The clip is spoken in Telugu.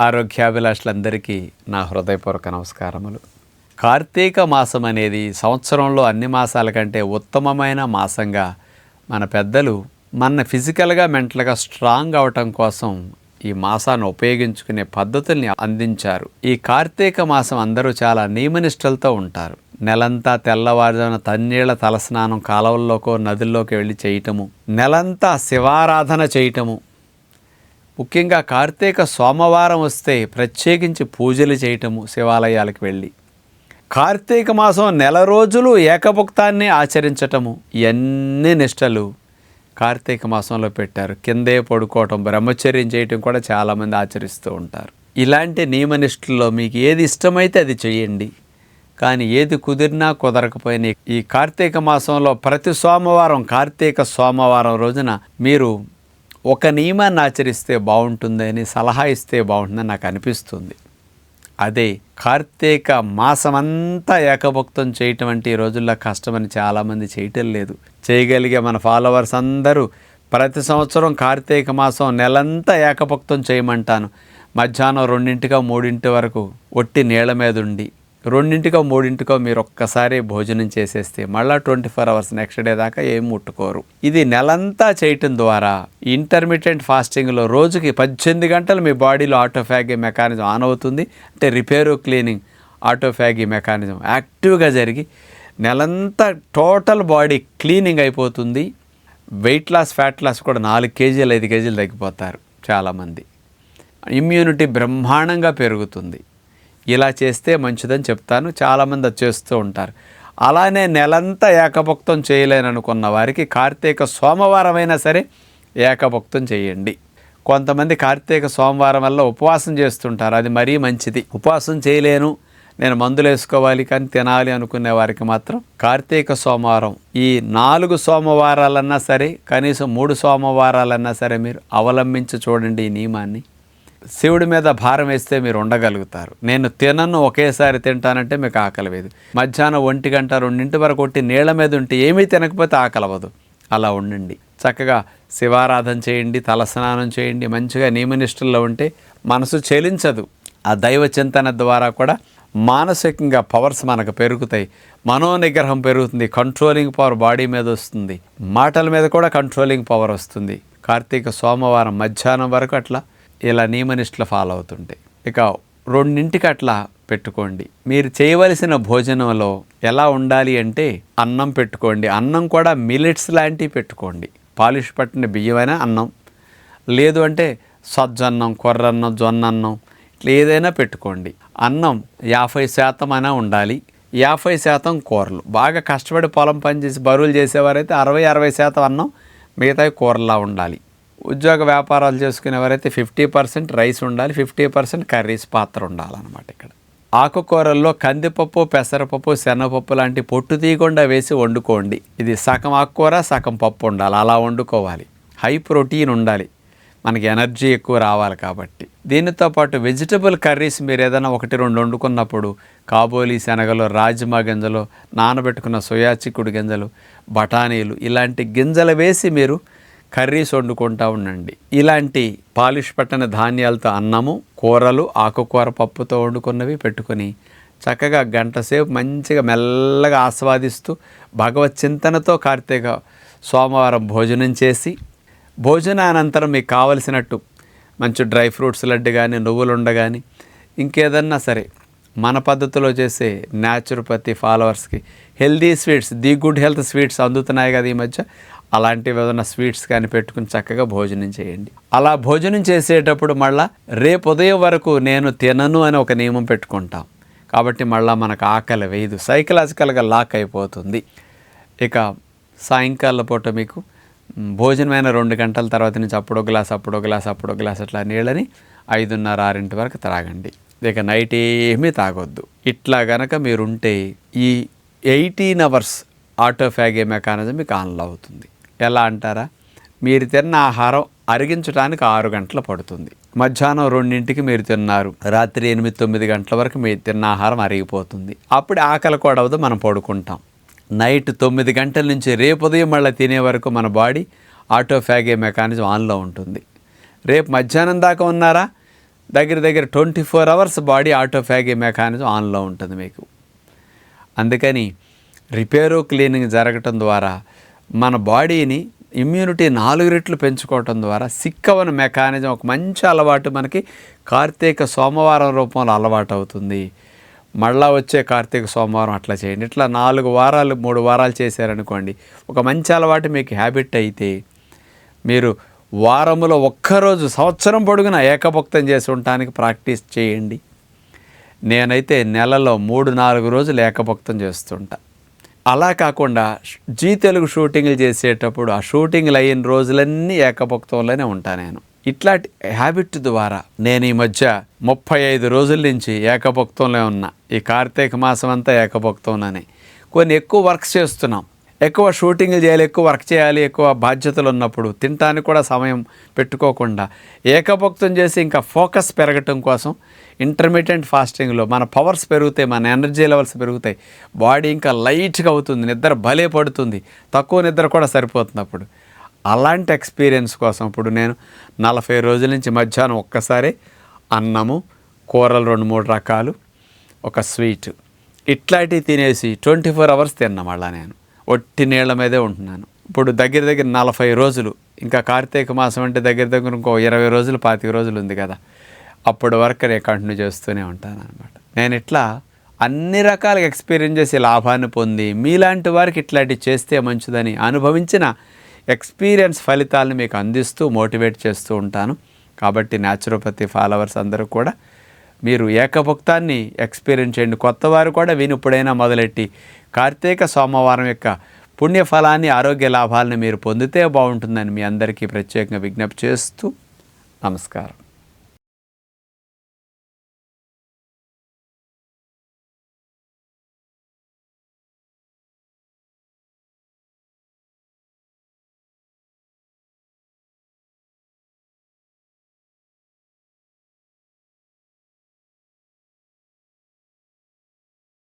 ఆరోగ్యాభిలాషులందరికీ నా హృదయపూర్వక నమస్కారములు. కార్తీక మాసం అనేది సంవత్సరంలో అన్ని మాసాల కంటే ఉత్తమమైన మాసంగా మన పెద్దలు మన ఫిజికల్గా మెంటల్గా స్ట్రాంగ్ అవటం కోసం ఈ మాసాన్ని ఉపయోగించుకునే పద్ధతుల్ని అందించారు. ఈ కార్తీక మాసం అందరూ చాలా నియమనిష్టలతో ఉంటారు. నెలంతా తెల్లవారుజామున తన్నీళ్ళ తలస్నానం కాలువల్లోకో నదుల్లోకి వెళ్ళి చేయటము నెలంతా శివారాధన చేయటము ముఖ్యంగా కార్తీక సోమవారం వస్తే ప్రత్యేకించి పూజలు చేయటము శివాలయాలకు వెళ్ళి. కార్తీక మాసం నెల రోజులు ఏకభుక్తాన్ని ఆచరించటము ఇవన్నీ నిష్టలు కార్తీక మాసంలో పెట్టారు. కిందే పడుకోవటం బ్రహ్మచర్యం చేయటం కూడా చాలామంది ఆచరిస్తూ ఉంటారు. ఇలాంటి నియమనిష్టల్లో మీకు ఏది ఇష్టమైతే అది చేయండి. కానీ ఏది కుదిరినా కుదరకపోయినా ఈ కార్తీక మాసంలో ప్రతి సోమవారం కార్తీక సోమవారం రోజున మీరు ఒక నియమాన్ని ఆచరిస్తే బాగుంటుందని సలహా ఇస్తే బాగుంటుందని నాకు అనిపిస్తుంది. అదే కార్తీక మాసమంతా ఏకభక్తం చేయటం అంటే ఈ రోజుల్లో కష్టమని చాలామంది చేయటం లేదు. చేయగలిగే మన ఫాలోవర్స్ అందరూ ప్రతి సంవత్సరం కార్తీక మాసం నెలంతా ఏకభక్తం చేయమంటాను. మధ్యాహ్నం రెండింటిగా మూడింటి వరకు ఒట్టి నీళ్ళ మీద ఉండి రెండింటికో మూడింటికో మీరు ఒక్కసారి భోజనం చేసేస్తే మళ్ళీ twenty four hours next day దాకా ఏం ముట్టుకోరు. ఇది నెలంతా చేయటం ద్వారా ఇంటర్మీడియట్ ఫాస్టింగ్లో రోజుకి పద్దెనిమిది గంటలు మీ బాడీలో ఆటోఫ్యాగీ మెకానిజం ఆన్ అవుతుంది. అంటే రిపేరు క్లీనింగ్ ఆటోఫ్యాగీ మెకానిజం యాక్టివ్గా జరిగి నెలంతా టోటల్ బాడీ క్లీనింగ్ అయిపోతుంది. వెయిట్ లాస్ ఫ్యాట్ లాస్ కూడా నాలుగు కేజీలు ఐదు కేజీలు తగ్గిపోతారు చాలామంది. ఇమ్యూనిటీ బ్రహ్మాండంగా పెరుగుతుంది. ఇలా చేస్తే మంచిదని చెప్తాను. చాలామంది అది చేస్తూ ఉంటారు. అలానే నెలంతా ఏకభక్తం చేయలేననుకున్న వారికి కార్తీక సోమవారం అయినా సరే ఏకభక్తం చేయండి. కొంతమంది కార్తీక సోమవారం వల్ల ఉపవాసం చేస్తుంటారు. అది మరీ మంచిది. ఉపవాసం చేయలేను. నేను మందులు వేసుకోవాలి కానీ తినాలి అనుకునే వారికి మాత్రం కార్తీక సోమవారం. ఈ నాలుగు సోమవారాలన్నా సరే కనీసం మూడు సోమవారాలన్నా సరే మీరు అవలంబించి చూడండి ఈ నియమాన్ని. శివుడి మీద భారం వేస్తే మీరు ఉండగలుగుతారు. నేను తినను ఒకేసారి తింటానంటే మీకు ఆకలి వేదు మధ్యాహ్నం ఒంటి గంట రెండింటి వరకు ఒట్టి నీళ్ళ మీద ఉంటే ఏమీ తినకపోతే ఆకలవదు అలా ఉండండి. చక్కగా శివారాధన చేయండి తలస్నానం చేయండి మంచిగా నియమనిష్టల్లో ఉంటే మనసు చెలించదు. ఆ దైవ చింతన ద్వారా కూడా మానసికంగా పవర్స్ మనకు పెరుగుతాయి. మనోనిగ్రహం పెరుగుతుంది కంట్రోలింగ్ పవర్ బాడీ మీద వస్తుంది. మాటల మీద కూడా కంట్రోలింగ్ పవర్ వస్తుంది. కార్తీక సోమవారం మధ్యాహ్నం వరకు అట్లా ఇలా నియమనిష్టలు ఫాలో అవుతుంటే. ఇక రెండింటికి అట్లా పెట్టుకోండి. మీరు చేయవలసిన భోజనంలో ఎలా ఉండాలి అంటే అన్నం పెట్టుకోండి. అన్నం కూడా మిలెట్స్ లాంటివి పెట్టుకోండి. పాలిష్ పట్టిన బియ్యమైన అన్నం. లేదు అంటే సజ్జన్నం కొర్రన్నం జొన్న అన్నం ఇట్లా ఏదైనా పెట్టుకోండి. అన్నం యాభై శాతం అయినా ఉండాలి. యాభై శాతం కూరలు. బాగా కష్టపడి పొలం పనిచేసి బరువులు చేసేవారైతే అరవై అరవై శాతం అన్నం మిగతా కూరలా ఉండాలి. ఉద్యోగ వ్యాపారాలు చేసుకునేవారైతే ఫిఫ్టీ పర్సెంట్ రైస్ ఉండాలి ఫిఫ్టీ పర్సెంట్ కర్రీస్ పాత్ర ఉండాలన్నమాట ఇక్కడ. ఆకుకూరల్లో కందిపప్పు పెసరపప్పు శనగపప్పు లాంటి పొట్టు తీయకుండా వేసి వండుకోండి. ఇది సగం ఆకుకూర సగం పప్పు ఉండాలి. అలా వండుకోవాలి. హై ప్రోటీన్ ఉండాలి. మనకి ఎనర్జీ ఎక్కువ రావాలి కాబట్టి. దీనితో పాటు వెజిటబుల్ కర్రీస్ మీరు ఏదైనా ఒకటి రెండు వండుకున్నప్పుడు కాబోలి శనగలు రాజ్మా గింజలు నానబెట్టుకున్న సోయా చిక్కుడు గింజలు బఠానీలు ఇలాంటి గింజలు వేసి మీరు కర్రీస్ వండుకుంటూ ఉండండి. ఇలాంటి పాలిష్ పట్టిన ధాన్యాలతో అన్నము కూరలు ఆకుకూర పప్పుతో వండుకున్నవి పెట్టుకొని చక్కగా గంట సేపు మంచిగా మెల్లగా ఆస్వాదిస్తూ భగవత్ చింతనతో కార్తీక సోమవారం భోజనం చేసి భోజనానంతరం మీకు కావలసినట్టు మంచి డ్రై ఫ్రూట్స్ లడ్డు కానీ నువ్వులు కానీ ఇంకేదన్నా సరే మన పద్ధతిలో చేసే naturopathy ఫాలోవర్స్కి healthy sweets the good health sweets అందుతున్నాయి కదా ఈ మధ్య. అలాంటివి ఏదైనా స్వీట్స్ కానీ పెట్టుకుని చక్కగా భోజనం చేయండి. అలా భోజనం చేసేటప్పుడు మళ్ళా రేపు ఉదయం వరకు నేను తినను అని ఒక నియమం పెట్టుకుంటాం. కాబట్టి మళ్ళీ మనకు ఆకలి వేయదు. సైకలాజికల్గా లాక్ అయిపోతుంది. ఇక సాయంకాల పూట మీకు భోజనమైన రెండు గంటల తర్వాత నుంచి అప్పుడో గ్లాస్ అప్పుడో గ్లాస్ అప్పుడో గ్లాస్ అట్లా నీళ్ళని ఐదున్నర ఆరింటి వరకు త్రాగండి. ఇక నైట్ ఏమీ తాగొద్దు. ఇట్లా గనక మీరుంటే ఈ ఎయిటీన్ అవర్స్ ఆటోఫ్యాగే మెకానిజం మీకు ఆన్లో అవుతుంది. ఎలా అంటారా? మీరు తిన్న ఆహారం అరిగించడానికి ఆరు గంటలు పడుతుంది. మధ్యాహ్నం రెండింటికి మీరు తిన్నారు. రాత్రి ఎనిమిది తొమ్మిది గంటల వరకు మీరు తిన్న ఆహారం అరిగిపోతుంది. అప్పుడు ఆకలి కూడా మనం పడుకుంటాం. నైట్ తొమ్మిది గంటల నుంచి రేపు ఉదయం మళ్ళీ తినే వరకు మన బాడీ ఆటోఫ్యాగే మెకానిజం ఆన్లో ఉంటుంది. రేపు మధ్యాహ్నం దాకా ఉన్నారా? దగ్గర దగ్గర twenty four hours body autophagy mechanism ఆన్లో ఉంటుంది మీకు. అందుకని రిపేరు క్లీనింగ్ జరగటం ద్వారా మన బాడీని ఇమ్యూనిటీ నాలుగు రెట్లు పెంచుకోవటం ద్వారా సిక్కవని మెకానిజం ఒక మంచి అలవాటు మనకి కార్తీక సోమవారం రూపంలో అలవాటు అవుతుంది. మళ్ళా వచ్చే కార్తీక సోమవారం అట్లా చేయండి. ఇట్లా నాలుగు వారాలు మూడు వారాలు చేశారనుకోండి ఒక మంచి అలవాటు మీకు హ్యాబిట్ అయితే మీరు వారములో ఒక్కరోజు సంవత్సరం పొడుగున ఏకభక్తం చేసి ఉండటానికి ప్రాక్టీస్ చేయండి. నేనైతే నెలలో మూడు నాలుగు రోజులు ఏకభక్తం చేస్తుంటా. అలా కాకుండా జీ తెలుగు షూటింగ్లు చేసేటప్పుడు ఆ షూటింగ్లు అయిన రోజులన్నీ ఏకభక్తంలోనే ఉంటా నేను. ఇట్లాంటి హ్యాబిట్ ద్వారా నేను ఈ మధ్య ముప్పై ఐదు రోజుల నుంచి ఏకభక్తంలో ఉన్నా. ఈ కార్తీక మాసం అంతా ఏకభక్తంలోనే. కొన్ని ఎక్కువ వర్క్స్ చేస్తున్నాం. ఎక్కువ షూటింగ్లు చేయాలి ఎక్కువ వర్క్ చేయాలి ఎక్కువ బాధ్యతలు ఉన్నప్పుడు తినటానికి కూడా సమయం పెట్టుకోకుండా ఏకభక్తం చేసి ఇంకా ఫోకస్ పెరగటం కోసం ఇంటర్మీడియట్ ఫాస్టింగ్లో మన పవర్స్ పెరుగుతాయి మన ఎనర్జీ లెవెల్స్ పెరుగుతాయి. బాడీ ఇంకా లైట్గా అవుతుంది నిద్ర భలే పడుతుంది తక్కువ నిద్ర కూడా సరిపోతుంది అప్పుడు. అలాంటి ఎక్స్పీరియన్స్ కోసం ఇప్పుడు నేను నలభై రోజుల నుంచి మధ్యాహ్నం ఒక్కసారి అన్నము కూరలు రెండు మూడు రకాలు ఒక స్వీట్. ఇట్లాంటివి తినేసి ట్వంటీ ఫోర్ అవర్స్ తిన్నా మళ్ళా నేను. ఒట్టి నీళ్ళ మీదే ఉంటున్నాను. ఇప్పుడు దగ్గర దగ్గర నలభై రోజులు ఇంకా కార్తీక మాసం అంటే దగ్గర దగ్గర ఇంకో ఇరవై రోజులు పాతిక రోజులు ఉంది కదా. అప్పటి వరకు నేను కంటిన్యూ చేస్తూనే ఉంటాను అనమాట నేను ఇట్లా అన్ని రకాలుగా ఎక్స్పీరియన్స్ చేసి లాభాన్ని పొంది మీలాంటి వారికి ఇట్లాంటివి చేస్తే మంచిదని అనుభవించిన ఎక్స్పీరియన్స్ ఫలితాలను మీకు అందిస్తూ మోటివేట్ చేస్తూ ఉంటాను. కాబట్టి న్యాచురోపతి ఫాలోవర్స్ అందరూ కూడా మీరు ఏకభుక్తాన్ని ఎక్స్పీరియన్స్ చేయండి. కొత్త వారు కూడా విని ఇప్పుడైనా మొదలెట్టి కార్తీక సోమవారం యొక్క పుణ్యఫలాన్ని ఆరోగ్య లాభాలను మీరు పొందితే బాగుంటుందని మీ అందరికీ ప్రత్యేకంగా విజ్ఞప్తి చేస్తూ నమస్కారం.